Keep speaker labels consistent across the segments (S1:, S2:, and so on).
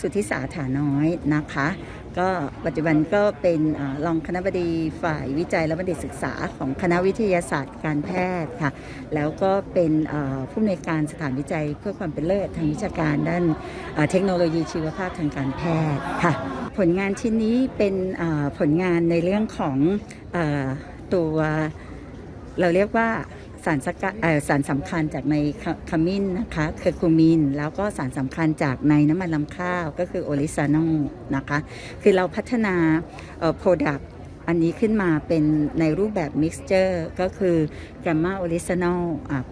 S1: สุทธิสาถาน้อยนะคะ ก็ปัจจุบันก็เป็นรองคณบดีฝ่ายวิจัยและบัณฑิตศึกษาของคณะวิทยาศาสตร์การแพทย์ค่ะ แล้วก็เป็นผู้อำนวยการสถานวิจัยเพื่อความเป็นเลิศทางวิชาการด้านเทคโนโลยีชีวภาพทางการแพทย์ค่ะ ผลงานชิ้นนี้เป็นผลงานในเรื่องของอตัวเราเรียกว่า สารสกัดสารสำคัญจากในขขมิ้นนะคะเคอร์คูมิน แล้วก็สารสำคัญจากในน้ำมันลำข้าวก็คือโอลิซานอลนะคะ คือเราพัฒนาโปรดักต์อันนี้ขึ้นมาเป็นในรูปแบบมิกซ์เจอร์ก็คือแกมมาโอลิซานอล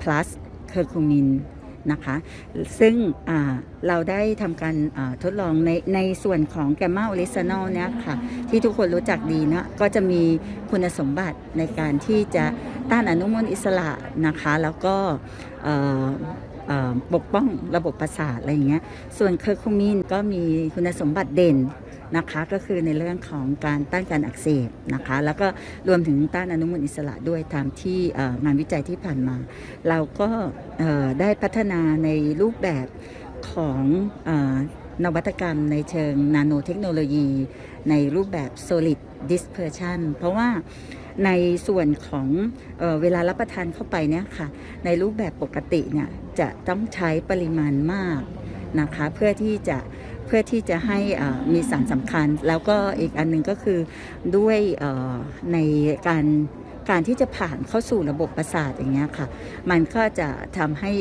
S1: plus เคอร์คูมิน นะคะ ซึ่งเราได้ทำการทดลองในในส่วนของแกมมาโอลิซานอลเนี่ยค่ะที่ทุกคนรู้จักดีนะก็จะมีคุณสมบัติในการที่จะต้านอนุมูลอิสระนะคะ แล้วก็ปกป้องระบบประสาทอะไรอย่างเงี้ย ส่วนเคอร์คูมินก็มีคุณสมบัติเด่น นะคะก็คือในเรื่องของการต้านการอักเสบนะคะแล้วก็รวมถึงต้านอนุมูลอิสระด้วยตามที่งานวิจัยที่ผ่านมา เราก็ได้พัฒนาในรูปแบบของอนวัตกรรมในเชิงนาโนเทคโนโลยี ในรูปแบบ solid dispersion เพราะว่าในส่วนของเออเวลารับประทานเข้าไปเนี่ยค่ะ ในรูปแบบปกติเนี่ยจะต้องใช้ปริมาณมากนะคะ เพื่อที่จะ เพื่อที่จะให้มีสารสำคัญ แล้วก็อีกอันหนึงก็คือด้วยในการการที่จะผ่านเข้าสู่ระบบประสาทอย่างเงี้ยค่ะ มันก็จะทำให้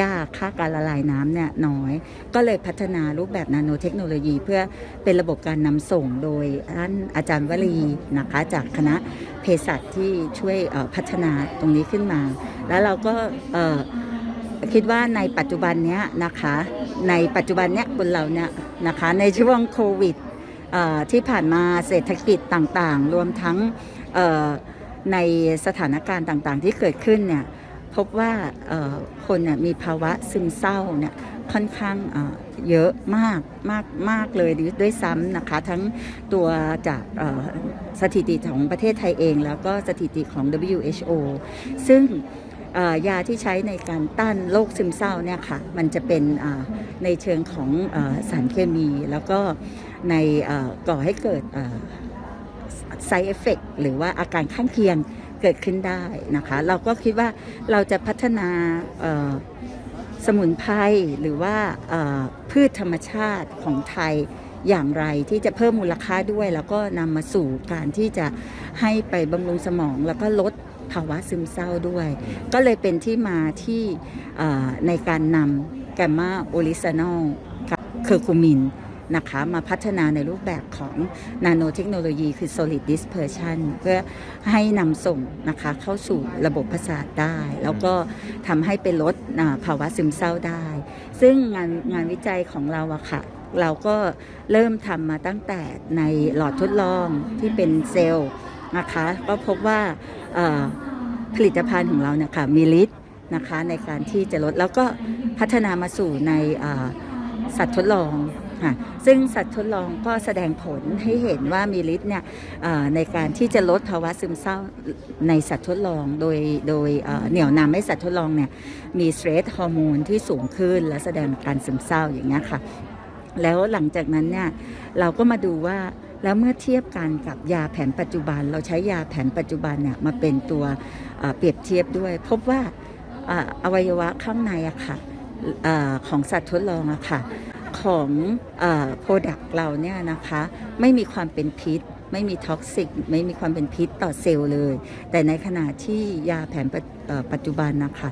S1: ยากค่าการละลายน้ำเนี่ยน้อย ก็เลยพัฒนารูปแบบนาโนเทคโนโลยี เพื่อเป็นระบบการนำส่งโดยท่านอาจารย์วลีนะคะจากคณะเภสัชที่ช่วยพัฒนาตรงนี้ขึ้นมา แล้วเราก็ คิดว่าในปัจจุบันเนี้ยนะคะ ในปัจจุบันเนี้ยคนเราเนี่ยนะคะในช่วงโควิดที่ผ่านมาเศรษฐกิจต่างๆ รวมทั้งในสถานการณ์ต่างๆ ที่เกิดขึ้นเนี่ยพบว่าเอ่อคนน่ะมีภาวะซึมเศร้าเนี่ยค่อนข้างเยอะมากมากมากเลยด้วยซ้ำนะคะ ทั้งตัวจากสถิติของประเทศไทยเอง แล้วก็สถิติของ WHO ซึ่ง ยาที่ใช้ในการต้านโรคซึมเศร้าเนี่ยค่ะมันจะเป็นในเชิงของอสารเคมี แล้วก็ในก่อให้เกิด side effect หรือว่าอาการข้างเคียงเกิดขึ้นได้นะคะ เราก็คิดว่าเราจะพัฒนาสมุนไพรหรือว่าพืชธรรมชาติของไทยอย่างไรที่จะเพิ่มมูลค่าด้วย แล้วก็นำมาสู่การที่จะให้ไปบำรุงสมองแล้วก็ลด ภาวะซึมเศร้าด้วย ก็เลยเป็นที่มาที่เอ่อในการนำแกมมาโอลิซานอลกับเคอร์คูมินนะคะมาพัฒนาในรูปแบบของนาโนเทคโนโลยีคือ solid dispersion เพื่อให้นำส่งนะคะเข้าสู่ระบบประสาทได้ แล้วก็ทำให้ไปลดอ่าภาวะซึมเศร้าได้ ซึ่งงานงานวิจัยของเราอะค่ะ เราก็เริ่มทำมาตั้งแต่ในหลอดทดลองที่เป็นเซลล์นะคะ ก็พบว่าเอ่อ ผลิตภัณฑ์ของเราเนี่ยค่ะมีฤทธิ์นะคะในการที่จะลดแล้วก็พัฒนามาสู่ในสัตว์ทดลองค่ะซึ่งสัตว์ทดลองก็แสดงผลให้เห็นว่ามีฤทธิ์เนี่ยในการที่จะลดภาวะซึมเศร้าในสัตว์ทดลองโดยโดยเอ่อเหนี่ยวนำให้สัตว์ทดลองเนี่ยมีสเตรสฮอร์โมนที่สูงขึ้นและแสดงการซึมเศร้าอย่างเงี้ยค่ะ แล้วหลังจากนั้นเนี่ยเราก็มาดูว่าแล้วเมื่อเทียบกันกับยาแผนปัจจุบัน เราใช้ยาแผนปัจจุบันเนี่ยมาเป็นตัวเปรียบเทียบด้วย พบว่าออวัยวะข้างในอะค่ะออของสัตว์ทดลองอะค่ะของโปรดักต์เราเนี่ยนะคะไม่มีความเป็นพิษ ไม่มีท็อกซิกไม่มีความเป็นพิษต่อเซลล์เลย แต่ในขณะที่ยาแผนปัจเอ่อปัจจุบันนะคะ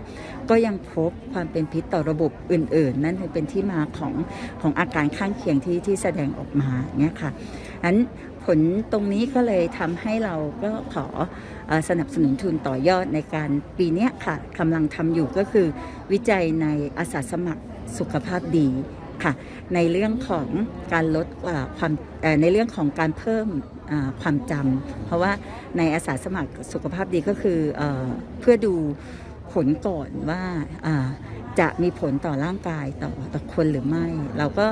S1: ก็ยังพบความเป็นพิษต่อระบบอื่น ๆ นั่นเป็นที่มาของของอาการข้างเคียงที่ที่แสดงออกมาเนี่ยค่ะอันผลตรงนี้ก็เลยทำให้เราก็ขออสนับสนุนทุนต่อยอดในการปีนี้ค่ะกำลังทำอยู่ก็คือวิจัยในอาสาสมัครสุขภาพดี ค่ะในเรื่องของการลดความในเรื่องของการเพิ่มความจำเพราะว่าในอาสาสมัครสุขภาพดีก็คือเอเพื่อดูผลก่อนว่าจะมีผลต่อร่างกายต่อต่อคนหรือไม่ เราก็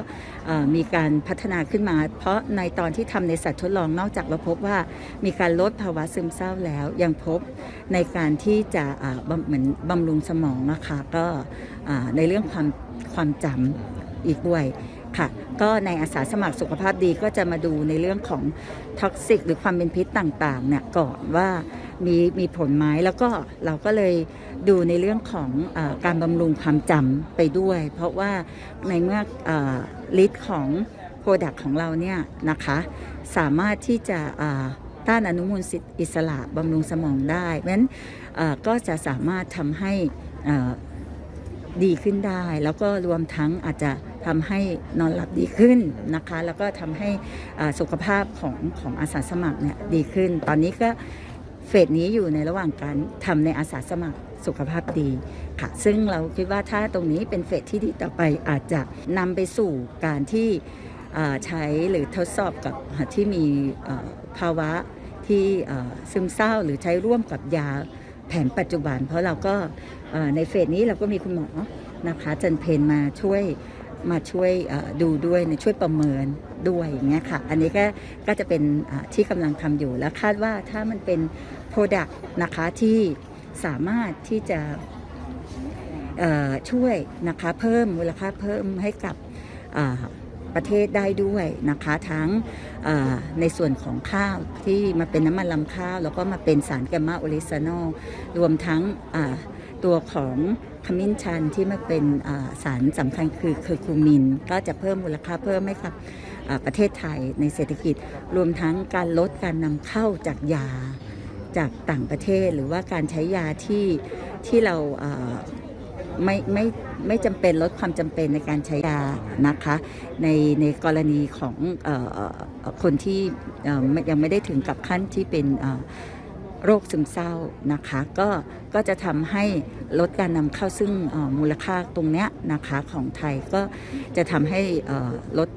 S1: มีการพัฒนาขึ้นมา เพราะในตอนที่ทำในสัตว์ทดลองนอกจากเราพบว่ามีการลดภาวะซึมเศร้าแล้ว ยังพบในการที่จะเหมือนบำรุงสมองนะคะก็ในเรื่องความความจำ อีกด้วยค่ะ ก็ในอาสาสมัครสุขภาพดีก็จะมาดูในเรื่องของท็อกซิกหรือความเป็นพิษต่างๆเนี่ยก่อนว่ามีมีผลไหมแล้วก็เราก็เลยดูในเรื่องของอการบำรุงความจำไปด้วย เพราะว่าในเมื่อฤทธิ์ของโปรดักของเราเนี่ยนะคะ สามารถที่จะต้านอนุมูลอิสระบำรุงสมองได้เพราะฉะนั้นก็จะสามารถทำให้ดีขึ้นได้ แล้วก็รวมทั้งอาจจะ ทำให้นอนหลับดีขึ้นนะคะ แล้วก็ทำให้สุขภาพของของอาสาสมัครเนี่ยดีขึ้น ตอนนี้ก็เฟสนี้อยู่ในระหว่างการทำในอาสาสมัครสุขภาพดีค่ะ ซึ่งเราคิดว่าถ้าตรงนี้เป็นเฟสที่ดีต่อไปอาจจะนำไปสู่การที่ใช้หรือทดสอบกับที่มีภาวะที่ซึมเศร้าหรือใช้ร่วมกับยาแผนปัจจุบัน เพราะเราก็ในเฟสนี้เราก็มีคุณหมอนะคะจันเพนมาช่วย มาช่วยดูด้วยช่วยประเมินด้วยอย่างเงี้ยค่ะ อันนี้ก็ก็จะเป็นที่กำลังทำอยู่แล้วคาดว่าถ้ามันเป็น Product นะคะที่สามารถที่จะช่วยนะคะเพิ่มมูลค่าเพิ่มให้กับ ประเทศได้ด้วยนะคะทั้งในส่วนของข้าวที่มาเป็นน้ำมันลำข้าว แล้วก็มาเป็นสารแกมมาโอลิซานอลรวมทั้งตัวของขมิ้นชันที่มาเป็นสารสำคัญคือเคอร์คูมิน ก็จะเพิ่มมูลค่าเพิ่มให้กับประเทศไทยในเศรษฐกิจ รวมทั้งการลดการนำเข้าจากยาจากต่างประเทศ หรือว่าการใช้ยาที่ที่เรา ไม่ไม่ไม่จำเป็นลดความจำเป็นในการใช้ยานะคะในในกรณีของออคนที่ยังไม่ได้ถึงกับขั้นที่เป็นโรคซึมเศร้านะคะก็ก็จะทำให้ลดการนำเข้าซึ่งมูลค่าตรงเนี้ยนะคะของไทยก็จะทำให้ลด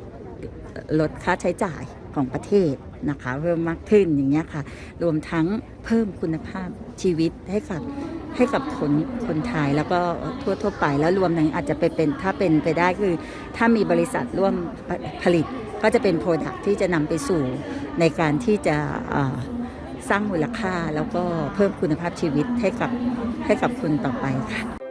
S1: ลดค่าใช้จ่ายของประเทศนะคะเพิ่มมากขึ้นอย่างเงี้ยค่ะ รวมทั้งเพิ่มคุณภาพชีวิตให้กับ ให้กับคนคนไทยแล้วก็ทั่วทั่วไปแล้วรวมถึงอาจจะไปเป็นถ้าเป็นไปได้คือ ถ้ามีบริษัทร่วมผลิต ก็จะเป็นโปรดักที่จะนำไปสู่ในการที่จะสร้างมูลค่าแล้วก็เพิ่มคุณภาพชีวิตให้กับให้กับคนต่อไปค่ะ